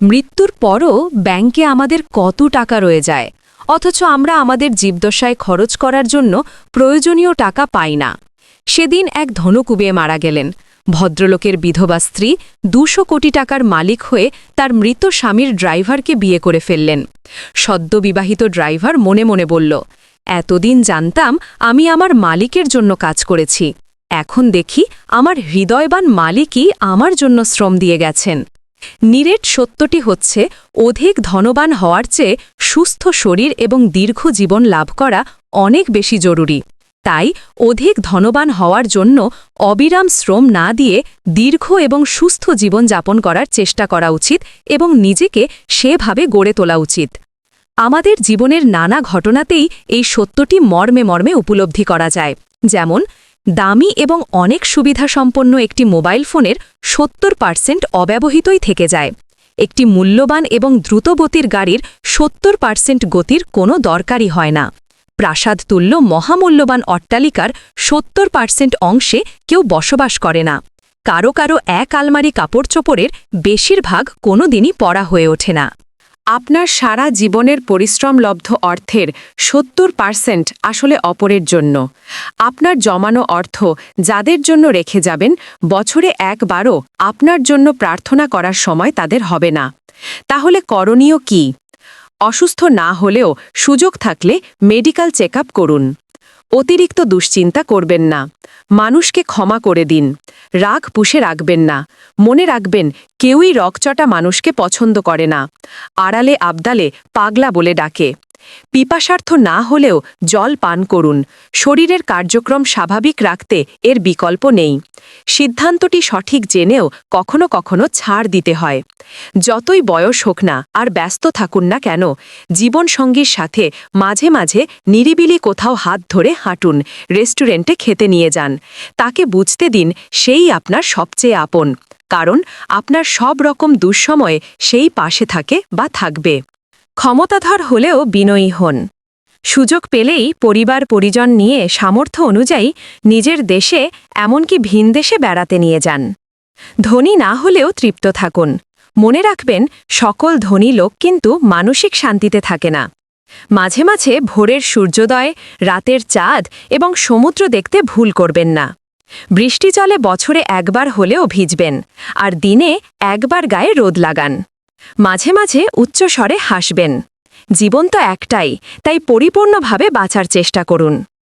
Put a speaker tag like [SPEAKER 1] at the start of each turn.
[SPEAKER 1] মৃত্যুর পরও ব্যাংকে আমাদের কত টাকা রয়ে যায়, অথচ আমরা আমাদের জীবদশায় খরচ করার জন্য প্রয়োজনীয় টাকা পাই না। সেদিন এক ধনুকুবিয়ে মারা গেলেন। ভদ্রলোকের বিধবা স্ত্রী দুশো কোটি টাকার মালিক হয়ে তার মৃত স্বামীর ড্রাইভারকে বিয়ে করে ফেললেন। সদ্যবিবাহিত ড্রাইভার মনে মনে বলল, এতদিন জানতাম আমি আমার মালিকের জন্য কাজ করেছি। এখন দেখি আমার হৃদয়বান মালিকই আমার জন্য শ্রম দিয়ে গেছেন। নিরেট সত্যটি হচ্ছে, অধিক ধনবান হওয়ার চেয়ে সুস্থ শরীর এবং দীর্ঘ জীবন লাভ করা অনেক বেশি জরুরি। তাই অধিক ধনবান হওয়ার জন্য অবিরাম শ্রম না দিয়ে দীর্ঘ এবং সুস্থ জীবন যাপন করার চেষ্টা করা উচিত এবং নিজেকে সেভাবে গড়ে তোলা উচিত। আমাদের জীবনের নানা ঘটনাতেই এই সত্যটি মর্মে মর্মে উপলব্ধি করা যায়। যেমন দামি এবং অনেক সুবিধাসম্পন্ন একটি মোবাইল ফোনের সত্তর পার্সেন্ট অব্যবহৃতই থেকে যায়। একটি মূল্যবান এবং দ্রুতগতির গাড়ির সত্তর পার্সেন্ট গতির কোনো দরকারই হয় না। প্রাসাদ তুল্য মহামূল্যবান অট্টালিকার সত্তর পার্সেন্ট অংশে কেউ বসবাস করে না। কারও কারও এক আলমারি কাপড়চোপড়ের বেশিরভাগ কোনো দিনই পড়া হয়ে ওঠে না।
[SPEAKER 2] আপনার সারা জীবনের পরিশ্রমলব্ধ অর্থের সত্তর পার্সেন্ট আসলে অপরের জন্য। আপনার জমানো অর্থ যাদের জন্য রেখে যাবেন, বছরে একবারও আপনার জন্য প্রার্থনা করার সময় তাদের হবে না। তাহলে করণীয় কি? অসুস্থ না হলেও সুযোগ থাকলে মেডিকেল চেক করুন। অতিরিক্ত দুশ্চিন্তা করবেন না। মানুষকে ক্ষমা করে দিন। রাগ পুষে রাখবেন না। মনে রাখবেন, কেউই রকচটা মানুষকে পছন্দ করে না। আড়ালে আবদালে পাগলা বলে ডাকে। পিপাসার্থ না হলেও জল পান করুন। শরীরের কার্যক্রম স্বাভাবিক রাখতে এর বিকল্প নেই। সিদ্ধান্তটি সঠিক জেনেও কখনো কখনো ছাড় দিতে হয়। যতই বয়স হোক না, আর ব্যস্ত থাকুন না কেন, জীবনসঙ্গীর সাথে মাঝে মাঝে নিরিবিলি কোথাও হাত ধরে হাঁটুন, রেস্টুরেন্টে খেতে নিয়ে যান। তাকে বুঝতে দিন, সেই আপনার সবচেয়ে আপন। কারণ, আপনার সব রকম দুঃসময়ে সেই পাশে থাকে বা থাকবে। ক্ষমতাধর হলেও বিনয়ী হন। সুযোগ পেলেই পরিবার পরিজন নিয়ে সামর্থ্য অনুযায়ী নিজের দেশে, এমনকি ভিন দেশে বেড়াতে নিয়ে যান। ধনী না হলেও তৃপ্ত থাকুন। মনে রাখবেন, সকল ধনী লোক কিন্তু মানসিক শান্তিতে থাকে না। মাঝে মাঝে ভোরের সূর্যোদয়, রাতের চাঁদ এবং সমুদ্র দেখতে ভুল করবেন না। বৃষ্টি জলে বছরে একবার হলেও ভিজবেন, আর দিনে একবার গায়ে রোদ লাগান। মাঝে মাঝে উচ্চস্বরে হাসবেন। জীবন তো একটাই তাই পরিপূর্ণভাবে বাঁচার চেষ্টা করুন।